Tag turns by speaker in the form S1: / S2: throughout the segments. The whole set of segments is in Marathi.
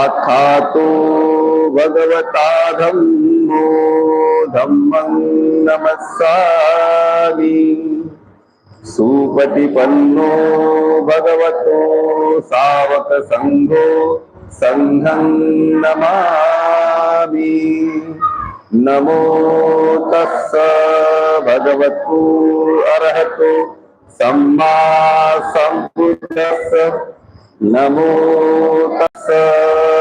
S1: आखातो भगवता धम्मो धम्मं नमस्सामि सुपटिपन्नो भगवतो सावक संघो संघं नमामि नमो तस्स भगवतो अर्हतो सम्मा सम्बुद्धस्स नमो तस्स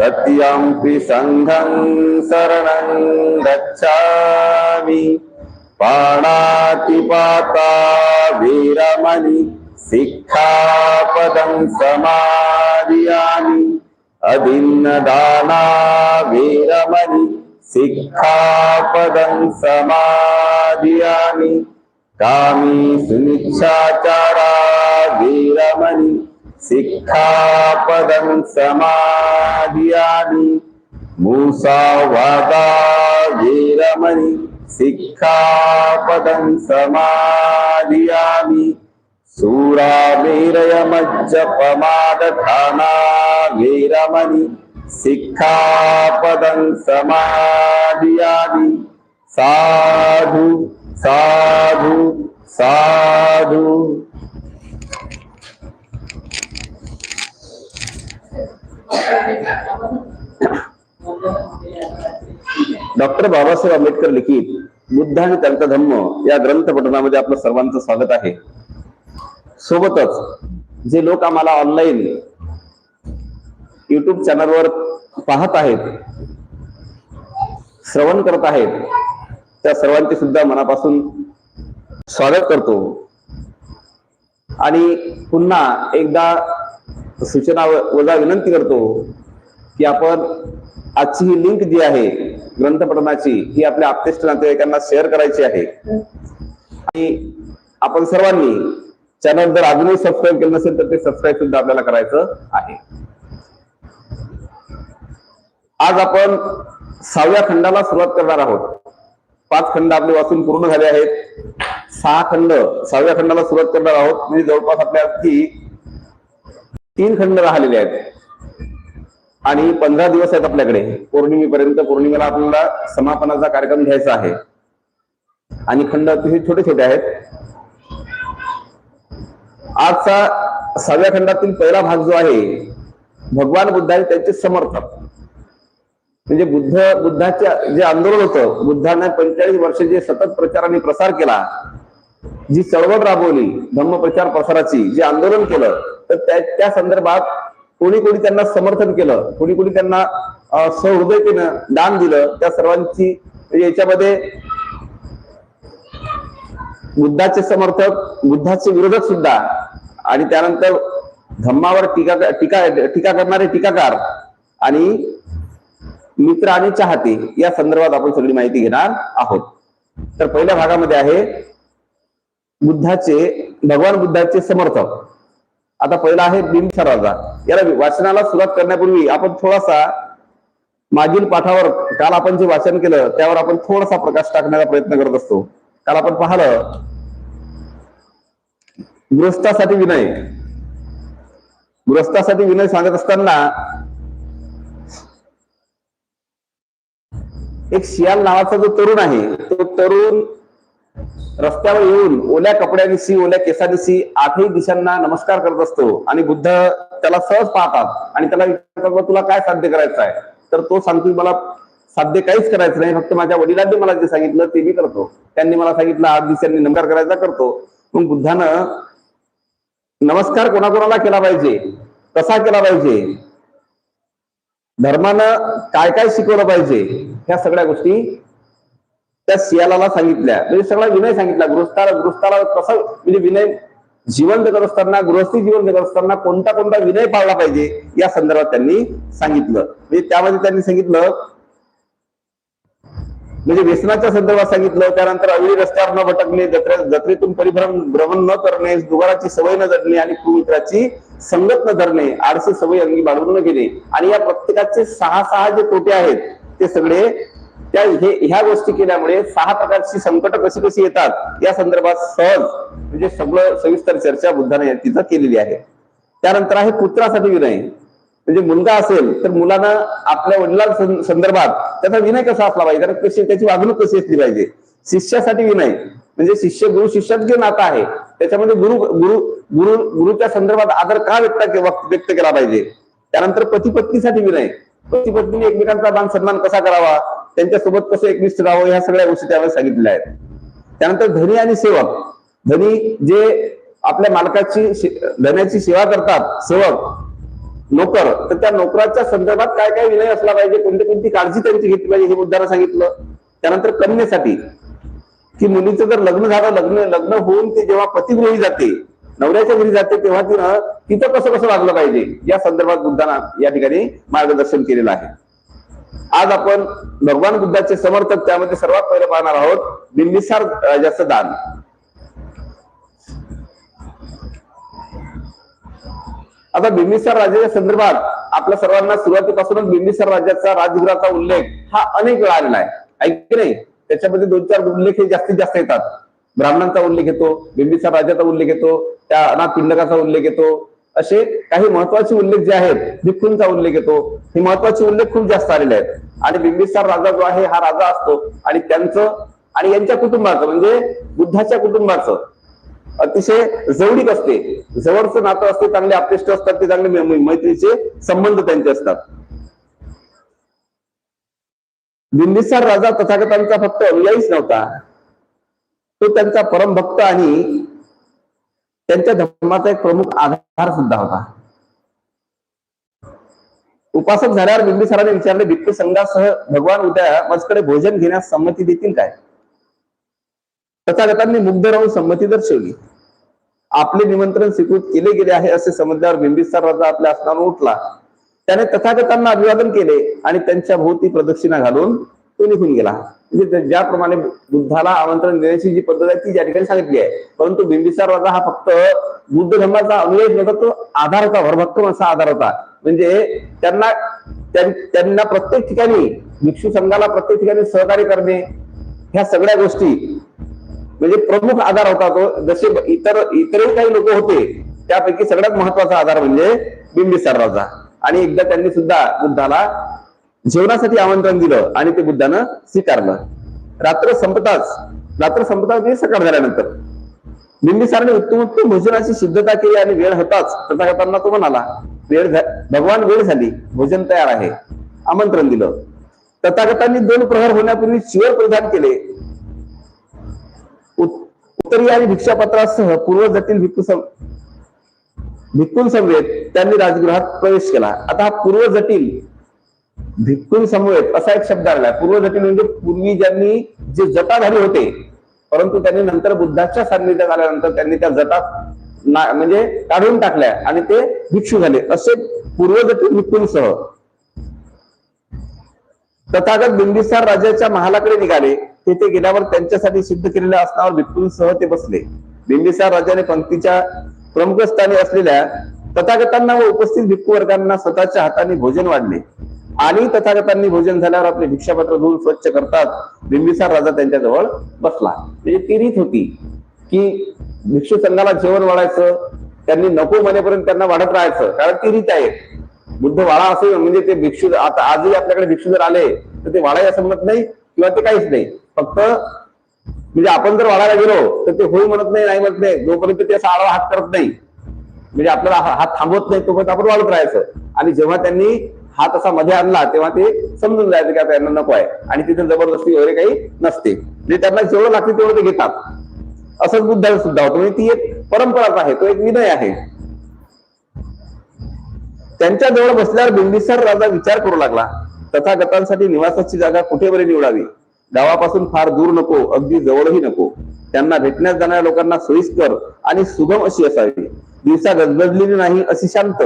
S1: तृतीयंपि सङ्घं शरणं गच्छामि। पाणातिपाता वीरमणि सिक्खापदं समादियामि। अभिन्नदाना वीरमणि सिक्खापदं समादियामि। कामी सुनिच्छाचारा वीरमणि సిక్ఖాపదం సమాధియామి. మూసావాదా వీరమణి సిక్ఖాపదం సమాధియామి. సూరావీరయమజ్జపమాదఖానా వీరమణి సిక్ఖాపదం సమాధియామి. సాధు సాధు సాధు. डॉक्टर बाबासाहेब आंबेडकर लिखित बुद्ध आणि त्यांचा धम्म या ग्रंथ पठणामध्ये आपलं सर्वांचं स्वागत आहे. सोबतच जे लोक आम्हाला ऑनलाईन युट्यूब चॅनलवर पाहत आहेत श्रवण करत आहेत त्या सर्वांचे सुद्धा मनापासून स्वागत करतो. आणि पुन्हा एकदा सूचना वजा विनंती करतो की आपण आजची ही लिंक जी आहे ग्रंथपठनाची ही आपल्या आप्तेष्ट नातेवाईकांना शेअर करायची आहे. आणि आपण सर्वांनी चॅनल जर अजूनही सबस्क्राईब केलं नसेल तर ते सबस्क्राईब सुद्धा आपल्याला करायचं आहे. आज आपण सहाव्या खंडाला सुरुवात करणार आहोत. पाच खंड आपले वाचून पूर्ण झाले आहेत. सहा खंड सहाव्या खंडाला सुरुवात करणार आहोत. म्हणजे जवळपास आपल्या ती तीन खंड राहिलेले आहेत. आणि पंधरा दिवस आहेत आपल्याकडे. पौर्णिमेपर्यंत पौर्णिमेला आपल्याला समापनाचा कार्यक्रम घ्यायचा आहे. आणि खंड अतिशय छोटे छोटे आहेत. आजचा सहाव्या खंडातील पहिला भाग जो आहे भगवान बुद्धाने त्यांचे समर्थक. म्हणजे बुद्ध बुद्धाच्या जे आंदोलन होतं बुद्धाने पंचेचाळीस वर्ष जे सतत प्रचार आणि प्रसार केला जी चळवळ राबवली धम्म प्रचार प्रसाराची जे आंदोलन केलं तर त्या त्या संदर्भात कोणी कोणी त्यांना समर्थन केलं कोणी कोणी त्यांना सहृदयतेनं दान दिलं त्या सर्वांची याच्यामध्ये बुद्धाचे समर्थक बुद्धाचे विरोधक सुद्धा आणि त्यानंतर धम्मावर टीका टीका टीका करणारे टीकाकार आणि मित्र आणि चाहते या संदर्भात आपण सगळी माहिती घेणार आहोत. तर पहिल्या भागामध्ये आहे बुद्धाचे भगवान बुद्धाचे समर्थक. आता पहिला आहे बिंबिसार राजा याला वाचनाला सुरुवात करण्यापूर्वी आपण थोडासा मागील पाठावर काल आपण जे वाचन केलं त्यावर आपण थोडासा प्रकाश टाकण्याचा प्रयत्न करत असतो. काल आपण पाहिलं गृहस्थासाठी विनय. गृहस्थासाठी विनय सांगत असताना एक शियाल नावाचा जो तरुण आहे तो तरुण रस्त्यावर येऊन ओल्या कपड्यांशी ओल्या केसांशी आठही दिशांना नमस्कार करत असतो. आणि बुद्ध त्याला सहज पाहतात. आणि त्याला विचारतात तुला काय साध्य करायचं आहे? तर तो सांगतो मला साध्य काहीच करायचं नाही. फक्त माझ्या वडिलांनी मला जे सांगितलं ते मी करतो. त्यांनी मला सांगितलं आठ दिवसांनी नमस्कार करायचा करतो. मग बुद्धानं नमस्कार कोणाकोणाला केला पाहिजे? कसा केला पाहिजे? धर्मानं काय काय शिकवलं पाहिजे? ह्या सगळ्या गोष्टी त्या सियालाला सांगितल्या. म्हणजे सगळा विनय सांगितला. गृहस्थाला गृहस्थाला कसं म्हणजे विनय जिवंत करत असताना गृहस्थी जिवंत करत असताना कोणता कोणता विनय पाळला पाहिजे या संदर्भात त्यांनी सांगितलं. म्हणजे त्यामध्ये त्यांनी सांगितलं म्हणजे व्यसनाच्या संदर्भात सांगितलं त्यानंतर अवळी रस्त्यावर न भटकणे जत्रे जत्रेतून परिभ्रमण भ्रमण न करणे दुगाराची सवय न धरणे आणि कुमित्राची संगत न धरणे आळशी सवय अंगी बाळगून न घेणे. आणि या प्रत्येकाचे सहा सहा जे तोटे आहेत ते सगळे त्या हे ह्या गोष्टी केल्यामुळे सहा प्रकारची संकट कशी कशी येतात या संदर्भात सहज म्हणजे सगळं सविस्तर चर्चा बुद्धाने तिथं केलेली आहे. त्यानंतर आहे पुत्रासाठी विनय. म्हणजे मुलगा असेल तर मुलानं आपल्या वडिलां संदर्भात त्याचा विनय कसा असला पाहिजे? कारण कशी त्याची वागणूक कशी असली पाहिजे? शिष्यासाठी विनय. म्हणजे शिष्य गुरु शिष्यात जे नातं आहे त्याच्यामध्ये गुरु गुरु गुरु गुरुच्या संदर्भात आदर का व्यक्त व्यक्त केला पाहिजे? त्यानंतर पती पत्नीसाठी विनय. कशी पद्धतीने एकमेकांचा मान सन्मान कसा करावा? त्यांच्यासोबत कसं एकनिष्ठ राहावं? ह्या सगळ्या गोष्टी त्यावेळेस सांगितलेल्या आहेत. त्यानंतर धनी आणि सेवक. धनी जे आपल्या मालकाची धन्याची सेवा करतात सेवक नोकर तर त्या नोकराच्या संदर्भात काय काय विनय असला पाहिजे? कोणती कोणती काळजी त्यांची घेतली पाहिजे? हे मुद्द्याला सांगितलं. त्यानंतर कन्येसाठी. की मुलीचं जर लग्न झालं लग्न लग्न होऊन ते जेव्हा पतिगृही जाते नवऱ्याच्या घरी जाते तेव्हा तिनं तिथं कसं कसं वागलं पाहिजे? या संदर्भात बुद्धांना या ठिकाणी मार्गदर्शन केलेलं आहे. आज आपण भगवान बुद्धाचे समर्थक त्यामध्ये सर्वात पहिले पाहणार आहोत बिंबिसार राजाचं दान. आता बिंबिसार राजाच्या संदर्भात आपल्या सर्वांना सुरुवातीपासूनच बिंबिसार राजाचा राजगृहाचा उल्लेख हा अनेक वेळा आलेला आहे. ऐक की नाही? त्याच्यामध्ये दोन चार उल्लेख हे जास्तीत जास्त येतात. ब्राह्मणांचा उल्लेख येतो बिंबिसार राजाचा उल्लेख येतो त्या अनाथ पिंडकाचा उल्लेख येतो. असे काही महत्त्वाचे उल्लेख जे आहेत भिक्खूंचा उल्लेख येतो. हे महत्त्वाचे उल्लेख खूप जास्त आलेले आहेत. आणि बिंबिसार राजा जो आहे हा राजा असतो. आणि त्यांचं आणि यांच्या कुटुंबाचं म्हणजे बुद्धाच्या कुटुंबाचं अतिशय जवळीक असते. जवळचं नातं असते चांगले आपलेष्ट असतात ते चांगले मैत्रीचे संबंध त्यांचे असतात. बिंबिसार राजा तथागतांचा फक्त अनुयायीच नव्हता. तो त्यांचा परमभक्त आणि त्यांच्या धर्माचा एक प्रमुख आधार सुद्धा होता. उपासक झाल्यावर बिंबिसाराने विचारले भिक्खू संघासह भगवान उद्या माझकडे भोजन घेण्यास संमती देतील काय? तथागतांनी मुग्ध राहून संमती दर्शवली. आपले निमंत्रण स्वीकृत केले गेले आहे असे समजल्यावर बिंबिसार राजा आपल्या आसनावर उठला. त्याने तथागतांना अभिवादन केले आणि त्यांच्या भोवती प्रदक्षिणा घालून तो निघून गेला. म्हणजे ज्याप्रमाणे बुद्धाला आमंत्रण देण्याची जी पद्धत आहे ती ज्या ठिकाणी सांगितली आहे. परंतु बिंबिसार राजा हा फक्त बुद्ध धर्माचा अनुयायी नव्हता तो आधार होता भरभक्कम असा आधार होता. म्हणजे त्यांना त्यांना प्रत्येक ठिकाणी भिक्षू संघाला प्रत्येक ठिकाणी सहकार्य करणे ह्या सगळ्या गोष्टी म्हणजे प्रमुख आधार होता तो. जसे इतर इतरही काही लोक होते त्यापैकी सगळ्यात महत्त्वाचा आधार म्हणजे बिंबिसार राजा. आणि एकदा त्यांनी सुद्धा बुद्धाला जेवणासाठी आमंत्रण दिलं आणि ते बुद्धानं स्वीकारलं. रात्र संपताच रात्र संपताच म्हणजे सकाळ झाल्यानंतर. बिंबिसाराने उत्तम उत्तम भोजनाची सिद्धता केली आणि वेळ होताच तथागतांना तो म्हणाला वेळ झा- भगवान वेळ झाली भोजन तयार आहे. आमंत्रण दिलं. तथागतांनी दोन प्रहार होण्यापूर्वी शिवर परिधान केले. उत्तरी उत्तरीय आणि भिक्षापत्रासह पूर्व जटील भिक्खू सम भिक्खून समवेत त्यांनी राजगृहात प्रवेश केला. आता हा पूर्व जटील भिक्खून समवेत असा एक शब्द आला. पूर्व म्हणजे पूर्वी ज्यांनी जे जटाधारी होते परंतु त्यांनी नंतर बुद्धाच्या सान्निध्यात आल्यानंतर त्यांनी त्या जटात म्हणजे काढून टाकल्या आणि ते भिक्षू झाले. असे पूर्व भिक्खूंसह. तथागत बिंबिसार राजाच्या महालाकडे निघाले. तेथे गेल्यावर त्यांच्यासाठी सिद्ध केलेल्या आसनावर भिक्खूंसह ते बसले. बिंबिसार राजाने पंक्तीच्या प्रमुख स्थानी असलेल्या तथागतांना व उपस्थित भिक्खू वर्गांना स्वतःच्या हाताने भोजन वाढले. आणि तथागतांनी भोजन झाल्यावर आपले भिक्षापत्र धुवून स्वच्छ करतात. बिंबिसार राजा त्यांच्याजवळ बसला. म्हणजे ती रीत होती की भिक्षू संघाला जेवण वाढायचं त्यांनी नको म्हणेपर्यंत त्यांना वाढत राहायचं. कारण ती रीत आहे. बुद्ध वाळा असे म्हणजे ते भिक्षू आता आजही आपल्याकडे भिक्षू जर आले तर ते वाळा असं म्हणत नाही किंवा ते काहीच नाही. फक्त म्हणजे आपण जर वाढायला गेलो तर ते होऊ म्हणत नाही नाही म्हणत नाही. जोपर्यंत ते असा आडवा हात करत नाही. म्हणजे आपल्याला हात थांबवत नाही तोपर्यंत आपण वाढत राहायचं. आणि जेव्हा त्यांनी हात असा मध्ये आणला तेव्हा ते समजून जायचं की आता यांना नको आहे. आणि तिथे जबरदस्ती वगैरे काही नसते. म्हणजे त्यांना जेवढं लागते तेवढं ते घेतात. असंच बुद्धाला सुद्धा होतं. म्हणजे ती एक परंपराच आहे तो एक विनय आहे. त्यांच्या जवळ बसल्यावर बिंबिसार राजा विचार करू लागला. तथागतांसाठी निवासाची जागा कुठे बरे निवडावी? गावापासून फार दूर नको अगदी जवळही नको. त्यांना भेटण्यास जाणाऱ्या लोकांना सोयीस्कर आणि सुगम अशी असावी. दिवसा गजबजलेली नाही अशी शांत.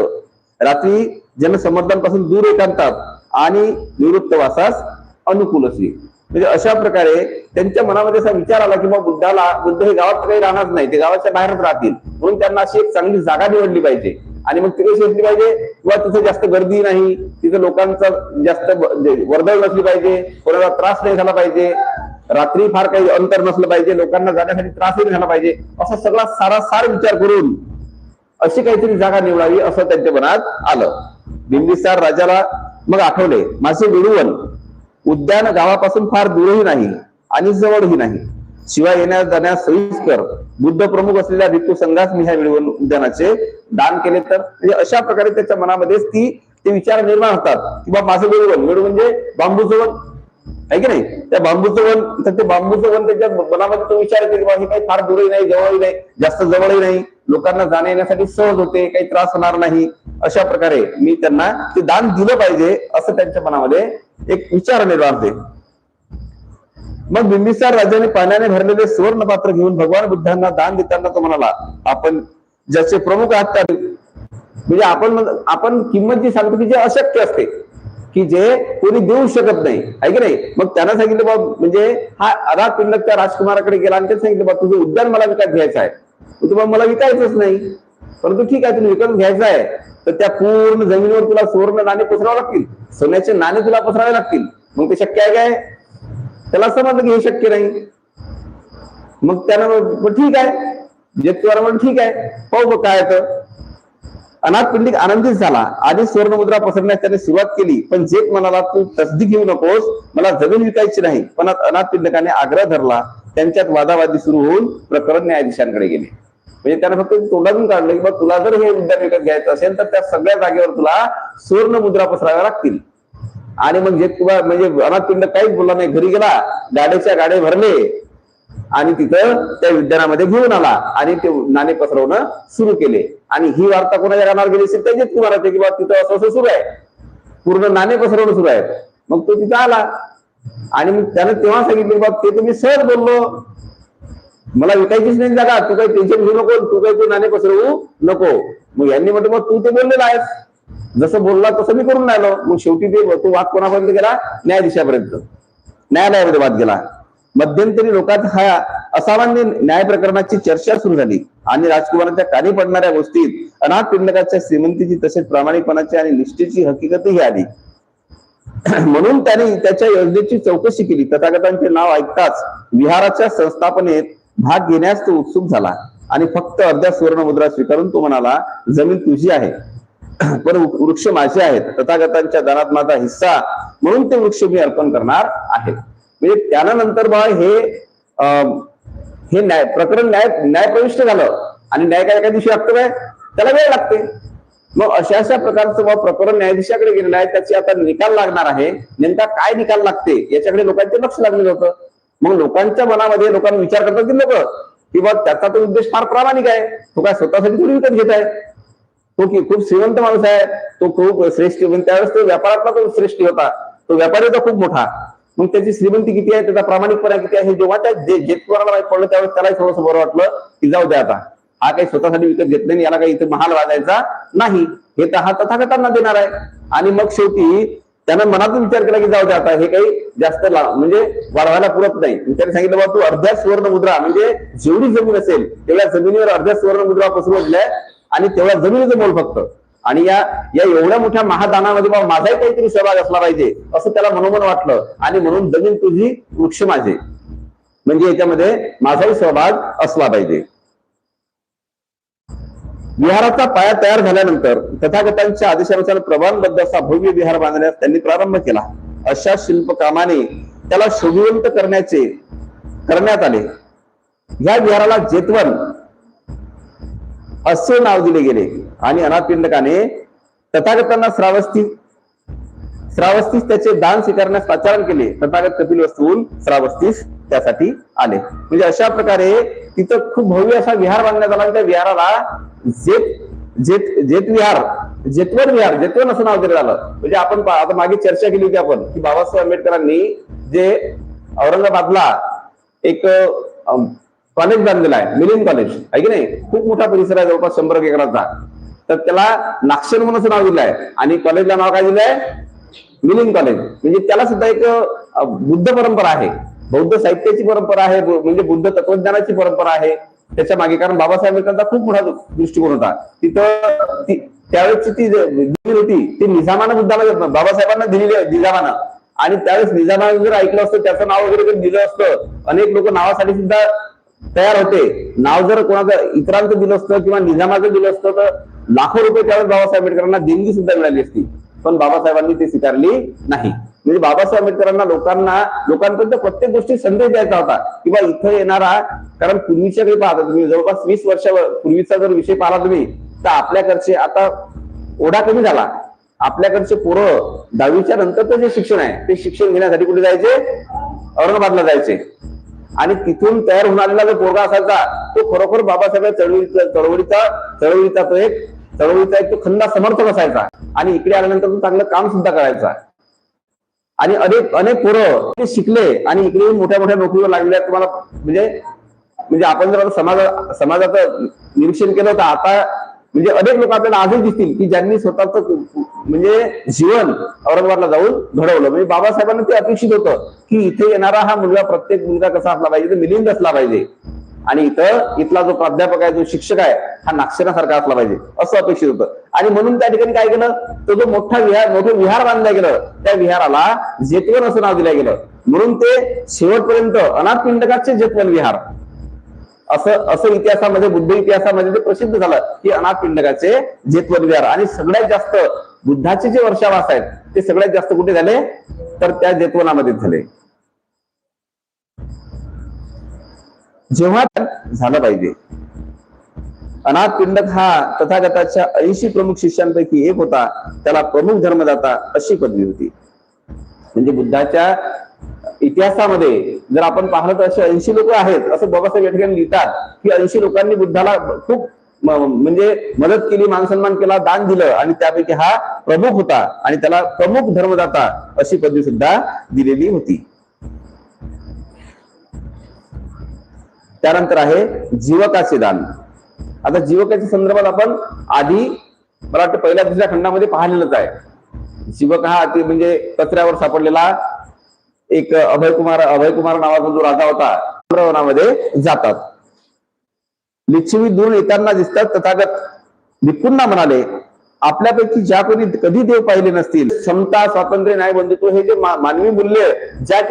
S1: रात्री जनसमर्थांपासून दूर एकांतात आणि निवृत्तवासास अनुकूल असे म्हणजे अशा प्रकारे त्यांच्या मनामध्ये असा विचार आला की बा बुद्धाला बुद्ध हे गावात काही राहणार नाही ते गावाच्या बाहेरच राहतील. म्हणून त्यांना अशी एक चांगली जागा निवडली पाहिजे. आणि मग तिथे शोधली पाहिजे किंवा तिथे जास्त गर्दी नाही तिथे लोकांचा जास्त म्हणजे वर्दळ नसली पाहिजे कोणाला त्रास नाही झाला पाहिजे. रात्री फार काही अंतर नसलं पाहिजे लोकांना जाण्यासाठी त्रासही झाला पाहिजे. असा सगळा सारासार विचार करून अशी काहीतरी जागा निवडावी असं त्यांच्या मनात आलं. बिंबिसार राजाला मग आठवले माझे विडुवन उद्यान गावापासून फार दूरही नाही आणि जवळही नाही. शिवाय येण्यास जाण्यास सोयीस्कर बुद्ध प्रमुख असलेल्या ऋतू संघास मी ह्या विडुवन उद्यानाचे दान केले तर. म्हणजे अशा प्रकारे त्याच्या मनामध्येच ती ते विचार निर्माण होतात. की बा माझं विडुवन विडू म्हणजे बांबूचं आहे की नाही? त्या बांबूचं वन तर ते बांबूचं वन त्याच्या मनामध्ये तो विचार केला बा हे काही फार दूरही नाही जवळही नाही जास्त जवळही नाही. लोकांना जाण्या येण्यासाठी सहज होते काही त्रास होणार नाही. अशा प्रकारे मी त्यांना ते दान दिलं पाहिजे असं त्यांच्या मनामध्ये एक विचार निर्माण होते. मग बिंबिसार राजाने पाण्याने भरलेले सुवर्ण पात्र घेऊन भगवान बुद्धांना दान देताना तो म्हणाला आपण ज्याचे प्रमुख आहात म्हणजे आपण म्हण- आपण किंमत जी सांगतो की जे अशक्य असते की जे कोणी देऊ शकत नाही. आहे की नाही? मग त्यांना सांगितलं बाबा म्हणजे हा अराध पिंडक त्या राजकुमाराकडे गेला आणि ते सांगितलं बा तुझं उद्यान मला विकत घ्यायचं आहे. तुम्हाला मला विकायचंच नाही. परंतु ठीक आहे तुम्ही विकत घ्यायचं आहे. तर त्या पूर्ण जमिनीवर तुला सुवर्ण नाणे पसरावे लागतील. सोन्याचे नाणे तुला पसरावे लागतील. मग ते शक्य आहे काय? त्याला समजलं की हे शक्य नाही. मग त्यानं ठीक आहे. म्हणजे जेतवार म्हणून ठीक आहे. पाहू मग काय तर अनाथ पिंडिक आनंदित झाला. आधी सुवर्णमुद्रा पसरण्यास त्याने सुरुवात केली पण जेत म्हणाला तू तसदी घेऊ नकोस मला जमीन विकायची नाही. पण अनाथ पिंडकाने आग्रह धरला त्यांच्यात वादावादी सुरू होऊन प्रकरण न्यायाधीशांकडे गेले. म्हणजे त्याने फक्त तोंडातून काढलं की तुला जर हे उद्यान विकत घ्यायचं असेल तर त्या सगळ्या जागेवर तुला सुवर्ण मुद्रा पसराव्या लागतील. आणि मग जे तुला म्हणजे अनाथ पिंड काहीच बोलला नाही घरी गेला गाड्याच्या गाडे भरले आणि तिथं त्या विद्यानामध्ये घेऊन आला आणि ते नाणे पसरवणं सुरू केले. आणि ही वार्ता कोणाच्या कानावर गेली असेल त्याच्यात कुमाराचे की तिथं असं असं सुरू आहे. पूर्ण नाणे पसरवणं सुरू आहे मग तो तिथं आला. आणि मग त्यानं तेव्हा सांगितलं बाबा ते तुम्ही सहज बोललो. मला विकायचीच नाही जागा. तू काही टेन्शन घेऊ नको. तू काही ते नाणे पसरवू नको. मग यांनी म्हटलं मग तू ते बोललेला आहेस. जसं बोलला तसं मी करून राहिलो. मग शेवटी ते तो वाद कोणापर्यंत गेला? न्यायाधीशापर्यंत. न्यायालयामध्ये वाद गेला. मध्यंतरी लोकात हा असामान्य न्याय प्रकरणाची चर्चा सुरू झाली. आणि राजकुमारांच्या कानी पडणाऱ्या गोष्टीत अनाथ पिंडकाच्या श्रीमंतीची तसेच प्रामाणिकपणाची आणि निष्ठेची हकीकतही आली. म्हणून त्यांनी त्याच्या योजनेची चौकशी केली. तथागतांचे नाव ऐकताच विहाराच्या संस्थापनेत भाग घेण्यास तो उत्सुक झाला. आणि फक्त अर्ध्या सुवर्ण मुद्रा स्वीकारून तो म्हणाला जमीन तुझी आहे. पण वृक्ष माझे आहेत. तथागतांच्या दानात माझा हिस्सा. म्हणून ते वृक्ष मी अर्पण करणार आहे. म्हणजे त्यानंतर बा हे अं, हे न्याय प्रकरण न्याय न्यायप्रविष्ट झालं. आणि न्याय काय एका दिवशी लागतो काय? त्याला वेळ लागते. मग अशा अशा प्रकारचं बा प्रकरण न्यायाधीशाकडे गेलेलं आहे. त्याची आता निकाल लागणार आहे. नेमका काय निकाल लागते? याच्याकडे लोकांचे लक्ष लागलेलं होतं. मग लोकांच्या मनामध्ये लोकांना विचार करतात की लोक की बा त्याचा तो उद्देश फार प्रामाणिक आहे. तो काय स्वतःसाठी थोडी विकत घेत आहे? तो की खूप श्रीमंत माणूस आहे. तो खूप श्रेष्ठ म्हणजे त्यावेळेस तो व्यापारातला तो श्रेष्ठ होता. तो व्यापारी होता खूप मोठा. मग त्याची श्रीमंती किती आहे त्याचा प्रामाणिकपणा किती आहे जेव्हा त्या जे माहीत पडलं त्यावेळेस त्यालाही थोडंसं बरं वाटलं की जाऊ द्या आता. हा काही स्वतःसाठी विकत घेत नाही याला काही इथे महाल वाजायचा नाही. हे तर हा तथागतांना देणार आहे. आणि मग शेवटी त्यानं मनातून विचार केला की जाऊ द्या आता हे काही जास्त म्हणजे वाढवायला पुरत नाही. विचार त्याने सांगितलं बाबा तू अर्ध्या सुवर्ण मुद्रा म्हणजे जेवढी जमीन असेल तेवढ्या जमिनीवर अर्ध्या सुवर्ण मुद्रा पसरवल्या आणि तेवढ्या जमिनीचं मोल फक्त. आणि या या एवढ्या मोठ्या महादानामध्ये बाबा माझाही काहीतरी सहभाग असला पाहिजे असं त्याला मनोमन वाटलं. आणि म्हणून जमीन तुझी वृक्ष माझे. म्हणजे याच्यामध्ये माझाही सहभाग असला पाहिजे. विहाराचा पाया तयार झाल्यानंतर तथागतांच्या आदेशानुसार प्रभावांबद्दलचा असा भव्य विहार बांधण्यास त्यांनी प्रारंभ केला. अशा शिल्पकामाने त्याला शोभिवंत करण्याचे करण्यात आले. या विहाराला जेतवन असे नाव दिले गेले. आणि अनाथपिंडकाने तथागतांना श्रावस्ती श्रावस्तीस त्याचे दान स्वीकारण्यास पाचारण केले. तथागत कपिल वस्तून श्रावस्तीस त्यासाठी आले. म्हणजे अशा प्रकारे तिथं खूप भव्य असा विहार बांधण्यात आला आणि त्या विहाराला जेत जेत जेत विहार जेतवन विहार जेतवन असं नाव दिलं आलं. म्हणजे आपण आता मागे चर्चा केली होती आपण की बाबासाहेब आंबेडकरांनी जे औरंगाबादला एक कॉलेज बांधलेला आहे मिलिंद कॉलेज आहे की नाही? खूप मोठा परिसर आहे जवळपास शंभर एकराचा. तर त्याला नाक्षर म्हणून असं नाव दिलं आहे आणि कॉलेजला नाव काय दिलंय? मिलिंद कॉलेज म्हणजे त्याला सुद्धा एक बुद्ध परंपरा आहे. बौद्ध साहित्याची परंपरा आहे म्हणजे बुद्ध तत्वज्ञानाची परंपरा आहे. त्याच्यामागे कारण बाबासाहेब आंबेडकरांचा खूप मोठा दृष्टिकोन होता. तिथं ती- त्यावेळेसची ती जमीन होती ती निजामानं बुद्धाला म्हणजे बाबासाहेबांना दिलेली आहे निजामानं. आणि त्यावेळेस निजामा जर ऐकलं असतं त्याचं नाव वगैरे दिलं असतं अनेक लोक नावासाठी सुद्धा तयार होते. नाव जर कोणाचं इतरांचं दिलं असतं किंवा निजामाचं दिलं असतं तर लाखो रुपये त्यावेळेस बाबासाहेब आंबेडकरांना देणगी सुद्धा मिळाली असती. पण बाबासाहेबांनी ते स्वीकारली नाही. म्हणजे बाबासाहेब आंबेडकरांना लोकांना लोकांपर्यंत प्रत्येक गोष्टी संदेश द्यायचा होता किंवा इथं येणारा कारण पूर्वीच्या काही पाहता तुम्ही जवळपास वीस वर्षा पूर्वीचा जर विषय पाहला तुम्ही तर आपल्याकडचे आता ओढा कमी झाला. आपल्याकडचे पोरं दहावीच्या नंतरचं जे शिक्षण आहे ते शिक्षण घेण्यासाठी कुठे जायचे? औरंगाबादला जायचे. आणि तिथून तयार होऊन आलेला जो पोरगा असायचा तो खरोखर बाबासाहेब चळवळीचा चळवळीचा चळवळीचा तो एक चळवळीचा एक तो खंदा समर्थक असायचा. आणि इकडे आल्यानंतर तो चांगलं काम सुद्धा करायचा. आणि अनेक अनेक पोरं ते शिकले आणि इकडे मोठ्या मोठ्या नोकरीवर लागल्या तुम्हाला म्हणजे म्हणजे आपण जर समाज समाजा समाजाचं निरीक्षण केलं तर आता म्हणजे अनेक लोक आपल्याला आजही दिसतील की ज्यांनी स्वतःच म्हणजे जीवन औरंगाबादला जाऊन घडवलं. म्हणजे बाबासाहेबांना ते अपेक्षित होतं की इथे येणारा हा मुलगा प्रत्येक मुलगा कसा असला पाहिजे तर मिलिंद असला पाहिजे. आणि इथं इथला जो प्राध्यापक आहे जो शिक्षक आहे हा नाक्षरासारखा असला पाहिजे असं अपेक्षित होतं. आणि म्हणून त्या ठिकाणी काय केलं? तो जो मोठा विहार मोठं विहार बांधला गेलं त्या विहाराला जेतवन असं नाव दिलं गेलं. म्हणून ते शेवटपर्यंत अनाथ पिंडकाचे जेतवन विहार. असं असं इतिहासामध्ये बुद्ध इतिहासामध्ये ते प्रसिद्ध झालं की अनाथ पिंडकाचे जेतवन विहार आणि सगळ्यात जास्त बुद्धाचे जे वर्षावास आहेत ते सगळ्यात जास्त कुठे झाले? तर त्या जेतवनामध्ये झाले. जेव्हा झालं पाहिजे. अनाथ पिंडक हा तथागताच्या ऐंशी प्रमुख शिष्यांपैकी एक होता. त्याला प्रमुख धर्मदाता अशी पदवी होती. म्हणजे बुद्धाच्या इतिहासामध्ये जर आपण पाहिलं तर असे ऐंशी लोक आहेत असं बाबासाहेब या ठिकाणी लिहितात की ऐंशी लोकांनी बुद्धाला खूप म्हणजे मदत केली मानसन्मान केला दान दिलं आणि त्यापैकी हा प्रमुख होता आणि त्याला प्रमुख धर्मदाता अशी पदवी सुद्धा दिलेली होती. त्यानंतर आहे जीवकाचे दान. आता जीवकाच्या संदर्भात आपण आधी मला वाटतं पहिल्या दुसऱ्या खंडामध्ये पाहिलेलंच आहे. जीवक हा अति म्हणजे कचऱ्यावर सापडलेला एक अभयकुमार अभयकुमार नावाचा जो राजा होता वनामध्ये जातात. लिच्छवी दूर येताना दिसतात तथागत भिक्खूंना म्हणाले आपल्यापैकी ज्या कोणी कधी देव पाहिले नसतील क्षमता स्वातंत्र्य न्याय बंधुत्व हे जे मानवी मूल्य ज्या